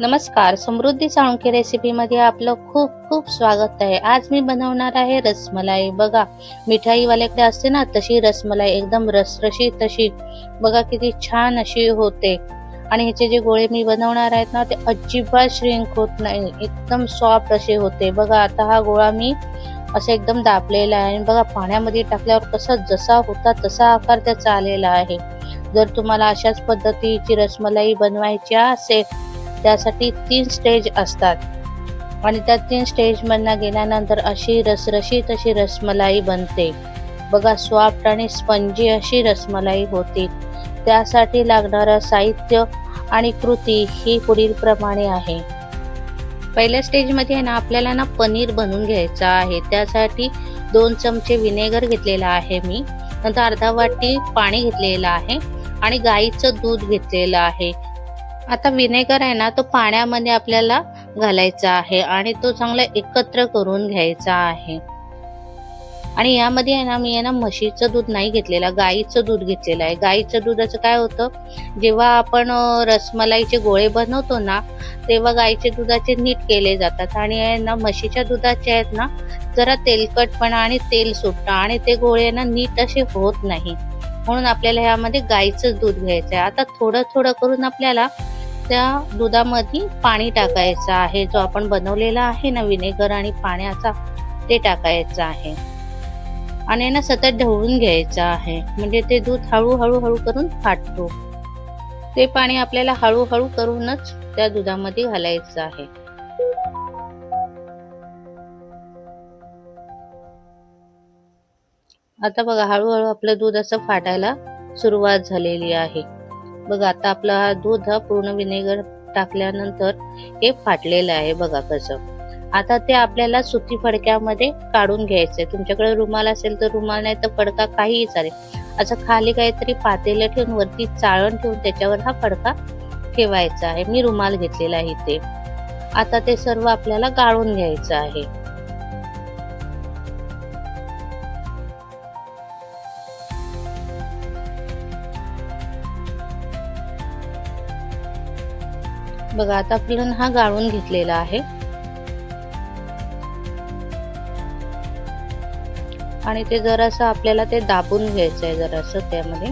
नमस्कार समृद्धी साळुंखे रेसिपीमध्ये आपलं खूप खूप स्वागत आहे. आज मी बनवणार आहे रसमलाई. बघा मिठाईवाल्याकडे असते ना तशी रसमलाई एकदम रसरशी तशी. बघा किती छान अशी होते. आणि ह्याचे जे गोळे मी बनवणार आहेत ना ते अजिबात श्रिंक होत नाही. एकदम सॉफ्ट असे होते. बघा आता हा गोळा मी असं एकदम दाबलेला आहे. आणि बघा पाण्यामध्ये टाकल्यावर कसा जसा होता तसा आकार त्याचा आलेला आहे. जर तुम्हाला अशाच पद्धतीची रसमलाई बनवायची असेल त्यासाठी तीन स्टेज असतात. आणि त्या तीन स्टेजमधनं गेल्यानंतर अशी रसरशीत अशी रसमलाई बनते. बघा सॉफ्ट आणि स्पंजी अशी रसमलाई होती. त्यासाठी लागणारं साहित्य आणि कृती ही पुढील प्रमाणे आहे. पहिल्या स्टेजमध्ये आहे ना आपल्याला ना पनीर बनवून घ्यायचं आहे. त्यासाठी दोन चमचे विनेगर घेतलेला आहे मी. नंतर अर्धा वाटी पाणी घेतलेलं आहे. आणि गाईचं दूध घेतलेलं आहे. आता विनेगर आहे ना तो पाण्यामध्ये आपल्याला घालायचा आहे आणि तो चांगला एकत्र करून घ्यायचा आहे. आणि यामध्ये आहे ना मी आहे ना म्हशीचं दूध नाही घेतलेलं गाईचं दूध घेतलेलं आहे. गाईचं दुधाचं काय होतं जेव्हा आपण रसमलाईचे गोळे बनवतो ना तेव्हा गाईचे दुधाचे नीट केले जातात. आणि आहे ना म्हशीच्या दुधाचे आहेत ना जरा तेलकटपणा आणि तेल सुटतं आणि ते गोळे ना नीट असे होत नाही. म्हणून आपल्याला ह्यामध्ये गाईचं दूध घ्यायचं आहे. आता थोडं थोडं करून आपल्याला त्या दुधामध्ये पाणी टाकायचं आहे. जो आपण बनवलेला आहे ना विनेगर आणि पाण्याचा ते टाकायचं आहे. आणि ना सतत ढवळून घ्यायचं आहे. म्हणजे ते दूध हळूहळू हळू करून फाटतो. ते पाणी आपल्याला हळूहळू करूनच त्या दुधामध्ये घालायचं आहे. आता बघा हळूहळू आपलं दूध असं फाटायला सुरुवात झालेली आहे. बघा आता आपला हा दूध हा पूर्ण विनेगर टाकल्यानंतर हे फाटलेलं आहे बघा कसं. आता ते आपल्याला सुती फडक्यामध्ये काढून घ्यायचंय. तुमच्याकडे रुमाल असेल तर रुमाल नाही तर फडका काहीही चालेल. असं खाली काहीतरी पातेलं ठेवून वरती चाळण ठेवून त्याच्यावर हा फडका ठेवायचा आहे. मी रुमाल घेतलेला आहे इथे. आता ते सर्व आपल्याला गाळून घ्यायचं आहे. बघा आता आपण हा गाळून घेतलेला आहे. आणि ते जरासं आपल्याला ते दाबून घ्यायचं आहे जरासं त्यामध्ये.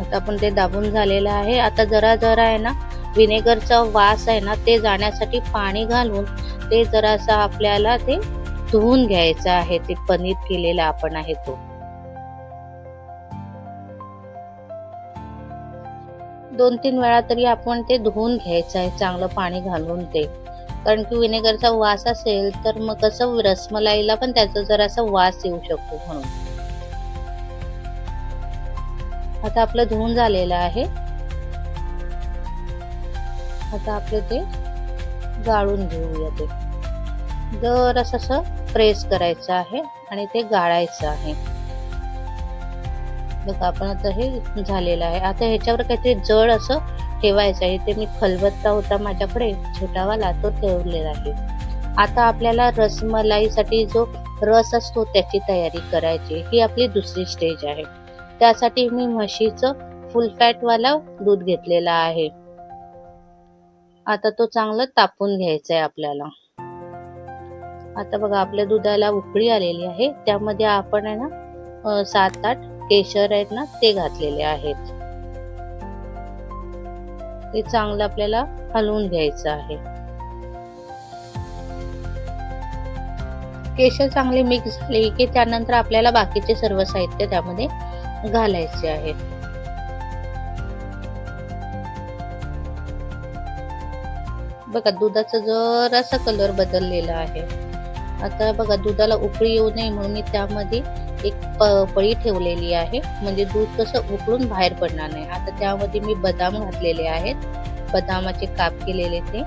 आता आपण ते दाबून झालेलं आहे. आता जरा जरा आहे ना विनेगरचा वास आहे ना ते जाण्यासाठी पाणी घालून ते जरासं आपल्याला ते धुवून घ्यायचं आहे. ते पनीर केलेलं आपण आहे तो. दोन तीन वेळा तरी आपण ते धुवून घ्यायचं आहे चांगलं पाणी घालून ते. कारण की विनेगरचा वास असेल तर मग कसं रसमलाईला पण त्याचा जरासा वास येऊ शकतो म्हणून. आता आपलं धुवून झालेलं आहे. आता आपले ते गाळून घेऊया ते. जर असं प्रेस करायचं आहे आणि ते गाळायचं आहे. बघा आपण आता हे झालेलं आहे. आता ह्याच्यावर काहीतरी जड असं ठेवायचं आहे. ते मी खलबत्ता होता माझ्याकडे छोटावाला तो ठेवलेला आहे. आता आपल्याला रसमलाईसाठी जो रस असतो त्याची तयारी करायची ही आपली दुसरी स्टेज आहे. त्यासाठी मी म्हशीचं फुल फॅटवाला दूध घेतलेला आहे. आता तो चांगलं तापून घ्यायचा आहे आपल्याला. आता बघा आपल्या दुधाला उकळी आलेली आहे. त्यामध्ये आपण आहे ना सात आठ केशर आहेत ना ते घातलेले आहेत. ते चांगलं आपल्याला हलवून घ्यायचं आहे. केशर चांगले मिक्स झाले की त्यानंतर आपल्याला बाकीचे सर्व साहित्य त्यामध्ये घालायचे आहे. बघा दुधाचा जरासा कलर बदललेला आहे. आता बघा दुधाला उकळी येऊ नये म्हणून मी त्यामध्ये एक पळी ठेवलेली आहे. म्हणजे दूध कसं उकळून बाहेर पडणार नाही. आता त्यामध्ये मी बदाम घातलेले आहेत. बदामाचे काप केलेले ते.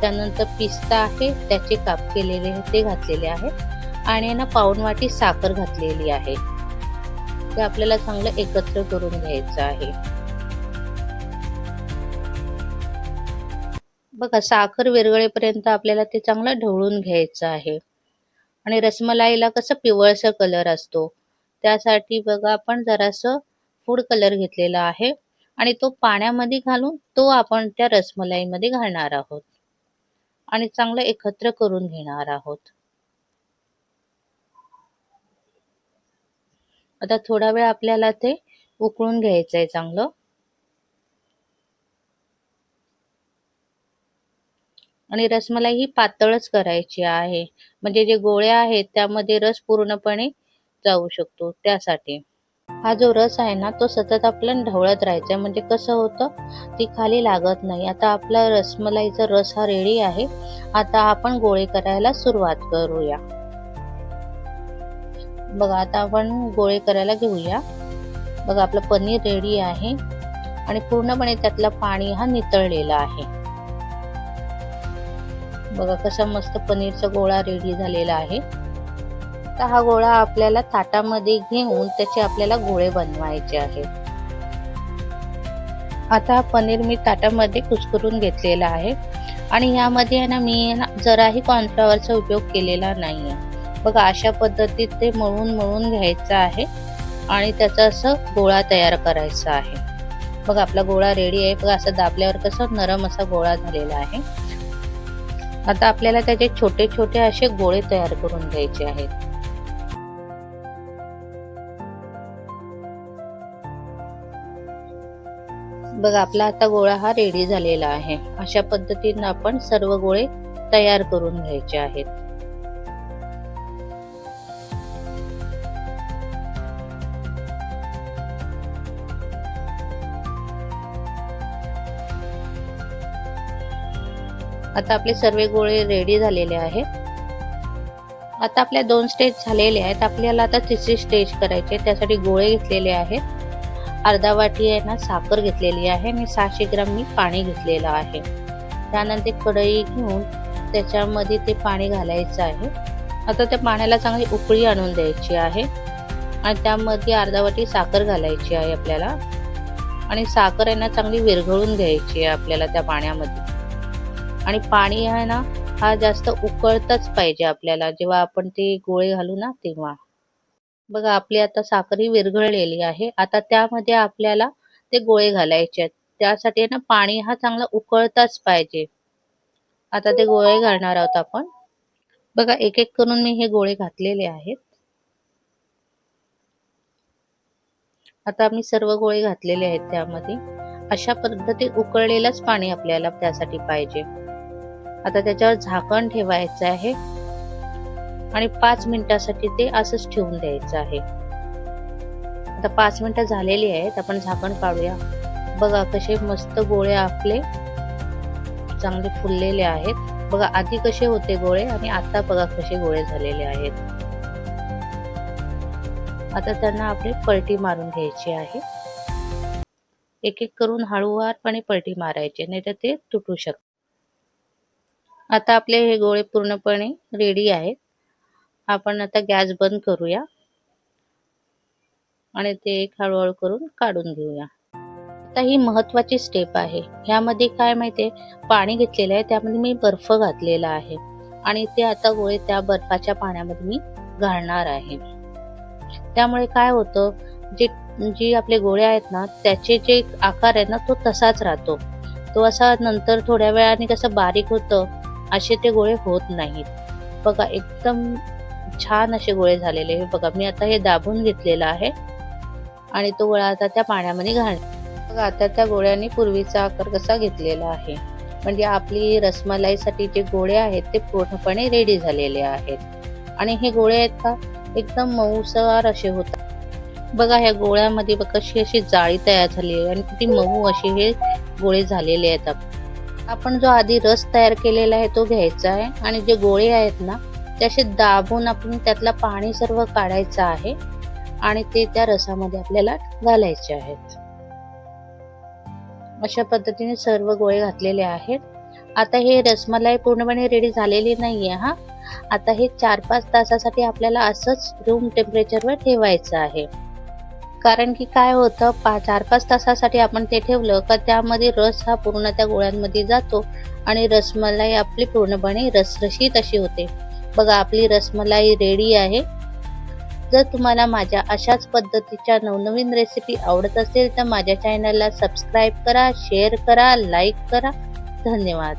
त्यानंतर पिस्ता आहे त्याचे काप केलेले ते घातलेले आहेत. आणि ना पाऊण वाटी साखर घातलेली आहे. ते आपल्याला चांगलं एकत्र करून घ्यायचं आहे. बघा साखर विरगळेपर्यंत आपल्याला ते चांगलं ढवळून घ्यायचं आहे. आणि रसमलाईला कसं पिवळसर कलर असतो. त्यासाठी बघा आपण जरासं फूड कलर घेतलेला आहे. आणि तो पाण्यामध्ये घालून तो आपण त्या रसमलाईमध्ये घालणार आहोत. आणि चांगलं एकत्र करून घेणार आहोत. आता थोडा वेळ आपल्याला ते उकळून घ्यायचं आहे चांगलं. आणि रसमलाई ही पातळच करायची आहे. म्हणजे जे गोळ्या आहेत त्यामध्ये रस पूर्णपणे जाऊ शकतो त्यासाठी. हा जो रस आहे ना तो सतत आपल्याला ढवळत राहायचा. म्हणजे कसं होतं ती खाली लागत नाही. आता आपला रसमलाईचा रस हा रेडी आहे. आता आपण गोळे करायला सुरुवात करूया. बघा आता आपण गोळे करायला घेऊया. बघा आपलं पनीर रेडी आहे. आणि पूर्णपणे त्यातलं पाणी हा नितळलेला आहे. बघा कसा मस्त पनीरचा गोळा रेडी झालेला आहे. तर हा गोळा आपल्याला ताटामध्ये घेऊन त्याचे आपल्याला गोळे बनवायचे आहेत. आता पनीर मी ताटामध्ये कुस्करून घेतलेला आहे. आणि यामध्ये ना मी जराही कॉर्नफ्लॉवरचा उपयोग केलेला नाही आहे बघा अशा पद्धतीत ते मळून मळून घ्यायचं आहे. आणि त्याचा असं गोळा तयार करायचा आहे. बघा आपला गोळा रेडी आहे. बघा असं दाबल्यावर कसं नरम असा गोळा झालेला आहे. आता आपल्याला त्याचे छोटे छोटे असे गोळे तयार करून घ्यायचे आहेत. बघा आपला आता गोळा हा रेडी झालेला आहे. अशा पद्धतीने आपण सर्व गोळे तयार करून घ्यायचे आहेत. आता आपले सर्व गोळे रेडी झालेले आहेत. आता आपल्या दोन स्टेज झालेले आहेत. आपल्याला आता तिसरी स्टेज करायची त्यासाठी गोळे घेतलेले आहेत. अर्धा वाटी आहे ना साखर घेतलेली आहे. आणि सहाशे ग्राम मी पाणी घेतलेलं आहे. त्यानंतर कढई घेऊन त्याच्यामध्ये ते पाणी घालायचं आहे. आता त्या पाण्याला चांगली उकळी आणून द्यायची आहे. आणि त्यामध्ये अर्धा वाटी साखर घालायची आहे आपल्याला. आणि साखर आहे ना चांगली विरघळून घ्यायची आहे आपल्याला त्या पाण्यामध्ये. आणि पाणी आहे ना हा जास्त उकळताच पाहिजे आपल्याला. जेव्हा आपण ते गोळे घालू ना तेव्हा. बघा आपली आता साखर ही विरघळलेली आहे. आता त्यामध्ये आपल्याला ते गोळे घालायचे आहेत. त्यासाठी ना पाणी हा चांगला उकळताच पाहिजे. आता ते गोळे घालणार आहोत आपण. बघा एक एक करून मी हे गोळे घातलेले आहेत. आता मी सर्व गोळे घातलेले आहेत त्यामध्ये. अशा पद्धतीत उकळलेलंच पाणी आपल्याला त्यासाठी पाहिजे. आता त्याच्यावर झाकण ठेवायचं आहे. आणि पाच मिनिटासाठी ते असंच ठेवून द्यायचं आहे. आता पाच मिनिटं झालेली आहेत. आपण झाकण काढूया. बघा कसे मस्त गोळे आपले चांगले फुललेले आहेत. बघा आधी कसे होते गोळे आणि आता बघा कसे गोळे झालेले आहेत. आता त्यांना आपली पलटी मारून घ्यायची आहे. एक एक करून हळूवारपणे पलटी मारायचे नाही तर ते तुटू शकते आता आपले हे गोळे पूर्णपणे रेडी आहेत. आपण आता गॅस बंद करूया. आणि ते एक हळूहळू करून काढून घेऊया. आता ही महत्वाची स्टेप आहे. ह्यामध्ये काय माहितीये? पाणी घेतलेलं आहे. त्यामध्ये मी बर्फ घातलेला आहे. आणि ते आता गोळे त्या बर्फाच्या पाण्यामध्ये मी घालणार आहे. त्यामुळे काय होतं? जे जी आपले गोळे आहेत ना त्याचे जे आकार आहे ना तो तसाच राहतो. तो असा नंतर थोड्या वेळाने कसं बारीक होतं असे ते गोळे होत नाहीत. बघा एकदम छान असे गोळे झालेले बघा मी आता हे दाबून घेतलेलं आहे. आणि तो गोळा आता त्या पाण्यामध्ये घाल बघा आता त्या गोळ्याने पूर्वीचा आकार कसा घेतलेला आहे. म्हणजे आपली रसमलाईसाठी जे गोळे आहेत ते पूर्णपणे रेडी झालेले आहेत. आणि हे गोळे आहेत का? एकदम मऊसार असे होतात. बघा ह्या गोळ्यामध्ये कशी अशी जाळी तयार झाली आहे. आणि किती मऊ असे हे गोळे झालेले आहेत. आपण आपण जो आधी रस तयार केलेला आहे तो घ्यायचा आहे आणि जे गोळे आहेत ना त्याशी असे दाबून आपण त्यातलं पाणी सर्व काढायचं आहे आणि ते त्या रसामध्ये आपल्याला घालायचे आहेत. अशा पद्धतीने सर्व गोळे घातलेले आहेत. आता हे रसमलाई पूर्णपणे रेडी झालेली नाही आहे हा. आता हे चार पाच तासासाठी आपल्याला असंच रूम टेम्परेचरवर ठेवायचं आहे. कारण की काय होतं पा चार पाच तासासाठी आपण ते ठेवलं का त्यामध्ये रस हा पूर्ण त्या गोळ्यांमध्ये जातो आणि रसमलाई आपली पूर्णपणे रसरशीत अशी होते. बघा आपली रसमलाई रेडी आहे. जर तुम्हाला माझ्या अशाच पद्धतीच्या नवनवीन रेसिपी आवडत असेल तर माझ्या चॅनलला सबस्क्राईब करा शेअर करा लाईक करा. धन्यवाद.